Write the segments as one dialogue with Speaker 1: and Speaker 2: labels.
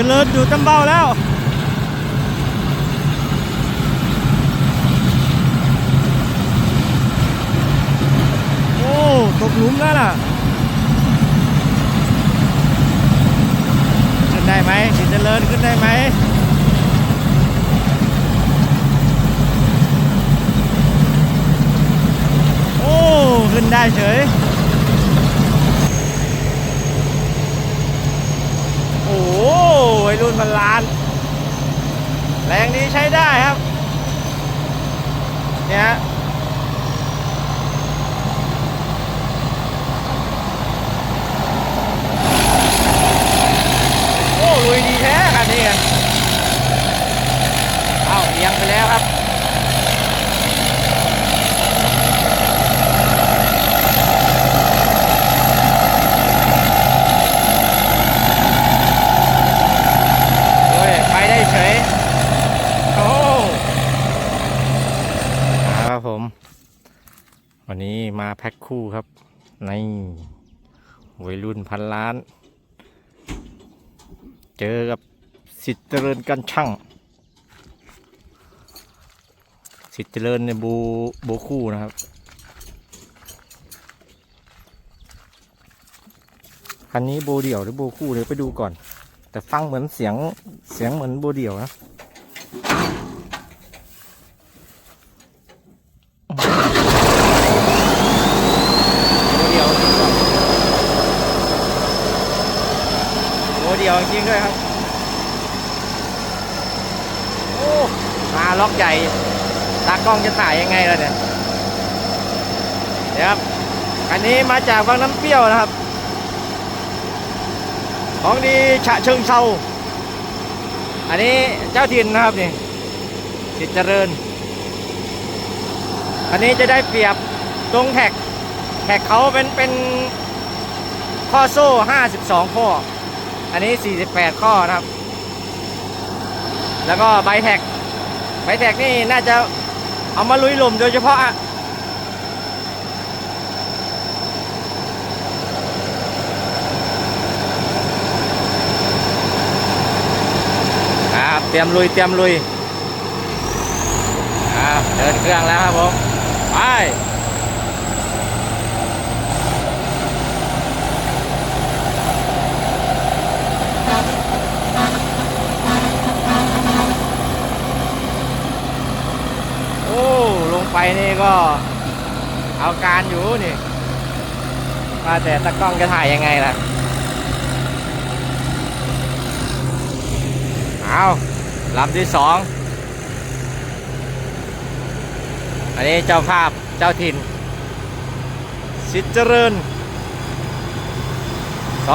Speaker 1: จริญดูตำเบาแล้ว โอ้ ตกหลุมแล้วน่ะขึ้นได้ไหมสิเจริญขึ้นได้ไหมโอ้ ขึ้นได้เฉย โอ้โหวัย รุ่นพันล้าน แรงดีใช้ได้ครับ เนี่ยฮะโอ้ลุยดีแท้คันนี้อะเอาเอียงไปแล้วครับ โอ้ยไปได้เฉย โอ้ครับผม วันนี้มาแพ็คคู่ครับ ในวัยรุ่นพันล้าน เจอกับสิทธิ์เจริญกันช่าง สิทธิ์เจริญในบูบูคู่นะครับ คันนี้โบเดี่ยวหรือโบคู่เดี๋ยวไปดูก่อน แต่ฟังเหมือนเสียงเสียงเหมือนโบเดี่ยวนะโบเดี่ยว จริงด้วยครับโอ้มาล็อกใหญ่ตากล้องจะถ่ายยังไงล่ะเนี่ยเดี๋ยวครับอันนี้มาจากบางน้ำเปรี้ยวนะครับ ของดีฉะเชิงเซาอันนี้เจ้าถิ่นนะครับนี่สิทธิเจริญ อันนี้จะได้เปรียบตรงแท็กแท็กเขาเป็นเป็นข้อโซ่ 52 ข้อ อันนี้ 48 ข้อนะครับ แล้วก็ใบแท็กใบแท็กนี่น่าจะเอามาลุยหลุมโดยเฉพาะอะครับเตรียมลุยเตรียมลุยครับเดินเครื่องแล้วครับผม ไป โอ้ ลง ไปนี่ก็เอาการอยู่นี่ว่าแต่ตะกล้องจะถ่ายยังไงล่ะ เอาลำที่สอง อันนี้เจ้าภาพเจ้าถิ่น สิทธิ์เจริญ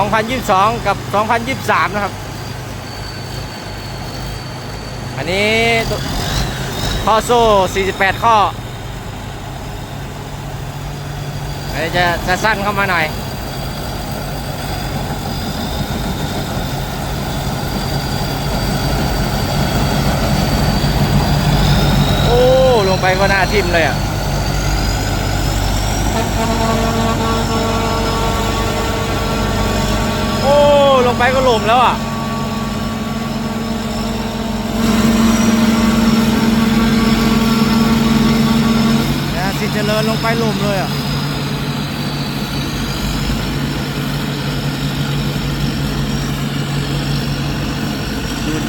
Speaker 1: 2022 กับ 2023 นะครับ อันนี้ข้อโซ่ 48 ข้อ อันนี้จะจะสั้นเข้ามาหน่อย โอ้ ลงไปก็น่าทิ่มเลยอะโอ้ ลงไปก็หล่มแล้วอะนะสิเจริญลงไปหลุมเลยอะ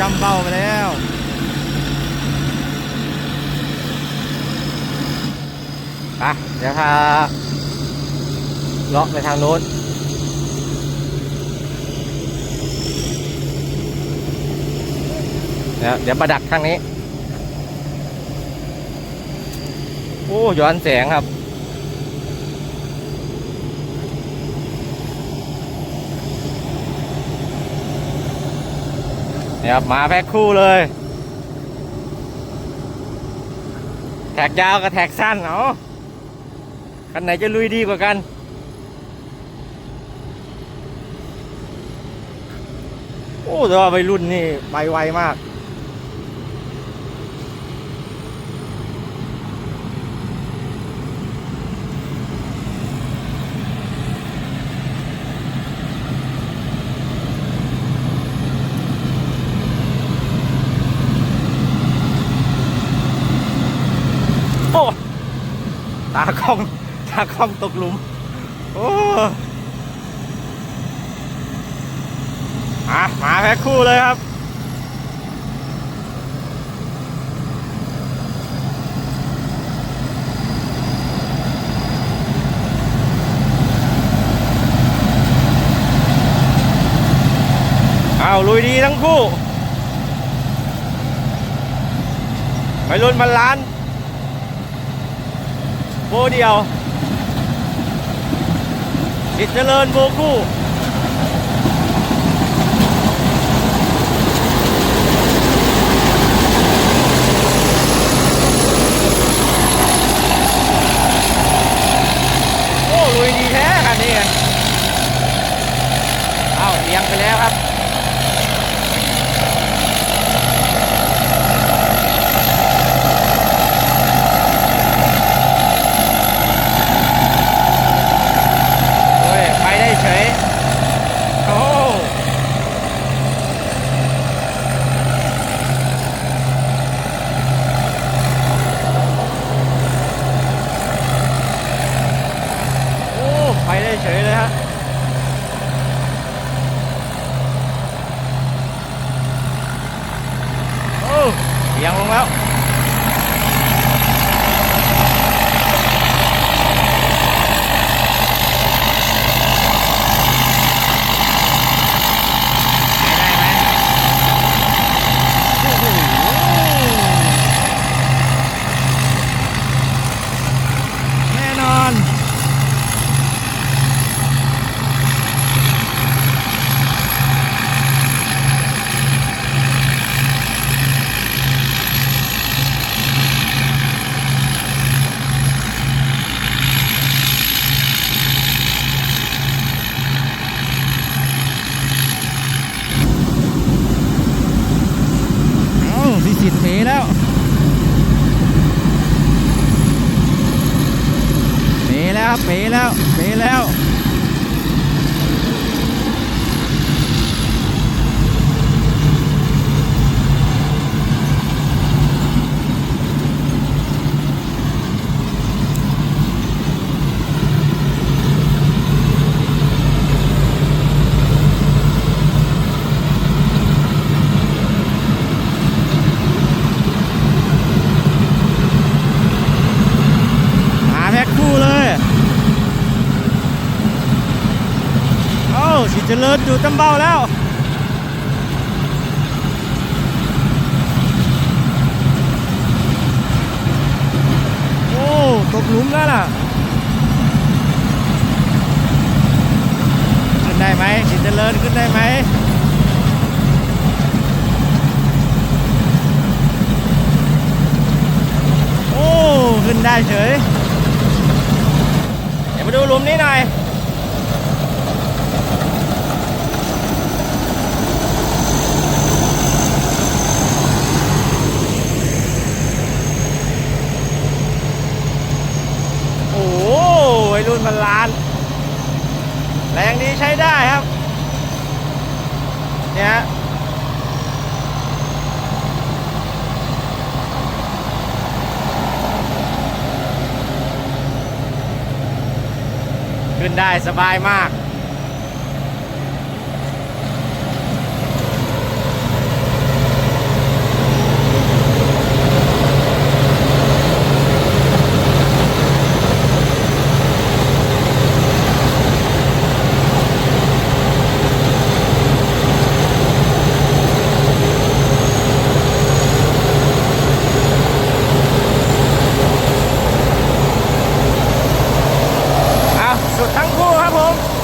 Speaker 1: จำเบ้าไปแล้วไปเดี๋ยวพาเลาะไปทางโน้นเดี๋ยวเดี๋ยวประดักทางนี้ โอ้ย้อนแสงครับ นี่ยครับมาแพ็คคู่เลย แท็กยาวกับแท็กสั้นเนาะคันไหนจะลุยดีกว่ากัน โอ้แต่ว่าวัยรุ่นนี่ไปไวมากากล้องตากล้องตกหลุม โอ้มามาแพ็คคู่เลยครับ เอาลุยดีทั้งคู่ไปรุ่นมันล้าน โบเดียว อิตเจริญโบคู่ จริญดูดตำเบาแล้วโอ้ตกหลุมแล้วล่ะขึ้นได้ไหมสิเจริญขึ้นได้ไหมโอ้ขึ้นได้เฉยเดี๋ยวมาดูหลุมนี้หน่อย โอ้โหวัยรุ่นพันล้าน แรงดีใช้ได้ครับ เนี่ยฮะขึ้นได้สบายมาก จุดทั้งคู่ครับผม